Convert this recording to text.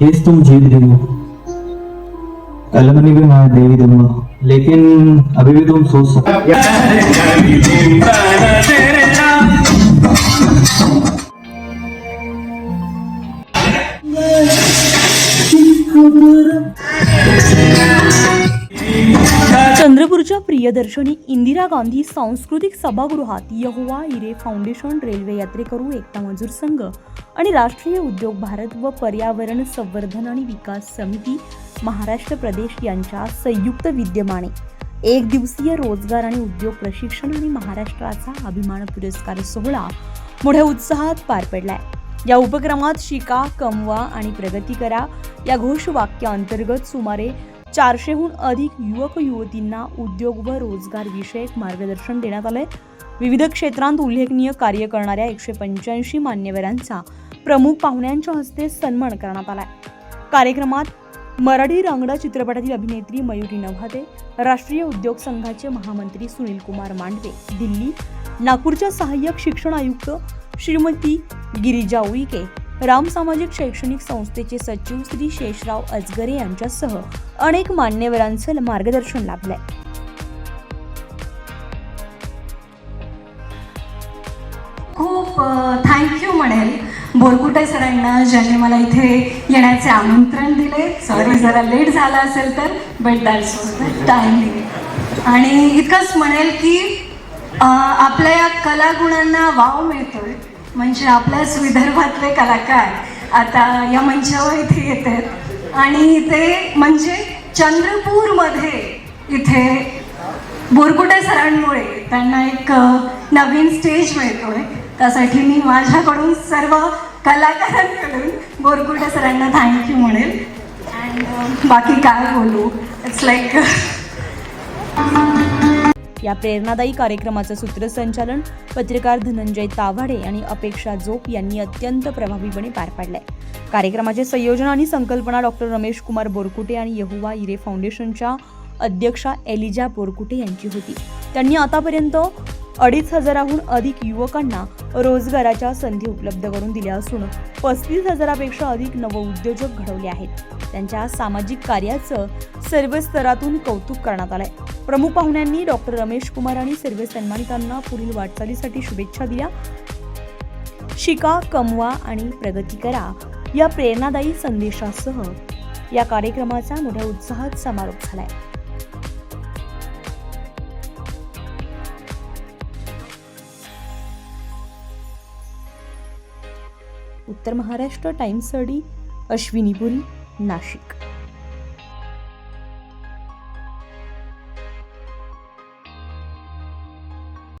യേസ്തും ജീവിതവും കലമനികമായ ദൈവം ലേക്കിൻ അഭിവിധവും സൂസ് Thank you. नागपूरच्या प्रियदर्शनी इंदिरा गांधी सांस्कृतिक सभागृहात यहोवा इरे फाउंडेशन रेल्वे यात्रेकरू एकता मजूर संघ आणि राष्ट्रीय उद्योग भारत व पर्यावरण संवर्धन आणि विकास समिती महाराष्ट्र प्रदेश यांच्या संयुक्त विद्यमाने एक दिवसीय रोजगार आणि उद्योग प्रशिक्षण आणि महाराष्ट्राचा अभिमान पुरस्कार सोहळा मोठ्या उत्साहात पार पडलाय. या उपक्रमात शिका कमवा आणि प्रगती करा या घोषवाक्याअंतर्गत सुमारे चारशेहून अधिक युवक युवतींना उद्योग व रोजगार विषयक मार्गदर्शन देण्यात आलंय. विविध क्षेत्रांत उल्लेखनीय कार्य करणाऱ्या एकशे पंच्याऐंशी मान्यवरांचा प्रमुख पाहुण्यांच्या हस्ते सन्मान करण्यात आला कार्यक्रमात मराठी रांगडा चित्रपटातील अभिनेत्री मयुरी नव्हाते राष्ट्रीय उद्योग संघाचे महामंत्री सुनील कुमार मांडवे दिल्ली नागपूरच्या सहाय्यक शिक्षण आयुक्त श्रीमती गिरिजा उईके राम सामाजिक शैक्षणिक संस्थेचे सचिव श्री शेषराव अजगरे यांच्यासह अनेक मान्यवरांचं मार्गदर्शन लाभलंय. खूप थँक्यू म्हणेल. बोरकुटे सरांना ज्यांनी मला इथे येण्याचे आमंत्रण दिले. सॉरी जरा लेट झाला असेल तर बट दॅट्स टाइम आणि इतकंच म्हणेल की आपल्या या कलागुणांना वाव मिळतोय. म्हणजे आपल्याच विदर्भातले कलाकार आता या मंचावर इथे येत आहेत. आणि ते म्हणजे चंद्रपूरमध्ये इथे बोरकुटे सरांमुळे त्यांना एक नवीन स्टेज मिळतोय. त्यासाठी मी माझ्याकडून सर्व कलाकारांकडून बोरकुटे सरांना थँक्यू म्हणेल. अँड बाकी काय बोलू? इट्स लाईक या प्रेरणादायी कार्यक्रमाचं सूत्रसंचालन पत्रकार धनंजय ताव्हाडे आणि अपेक्षा जोप यांनी अत्यंत प्रभावीपणे पार पाडलंय. कार्यक्रमाचे संयोजन आणि संकल्पना डॉक्टर रमेश कुमार बोरकुटे आणि यहुवा इरे फाउंडेशनच्या अध्यक्षा एलिजा बोरकुटे यांची होती. त्यांनी आतापर्यंत अडीच हजाराहून अधिक युवकांना रोजगाराच्या संधी उपलब्ध करून दिल्या असून पस्तीस हजारापेक्षा अधिक नवउद्योजक घडवले आहेत. त्यांच्या सामाजिक कार्याचं सर्व स्तरातून कौतुक करण्यात आलंय. प्रमुख पाहुण्यांनी डॉक्टर रमेश कुमार आणि सर्व सन्मानितांना पुढील वाटचालीसाठी शुभेच्छा दिल्या. शिका कमवा आणि प्रगती करा या प्रेरणादायी संदेशासह या कार्यक्रमाचा मोठ्या उत्साहात समारोप झालाय. उत्तर महाराष्ट्र टाइम्ससाठी अश्विनी पुरी नाशिक.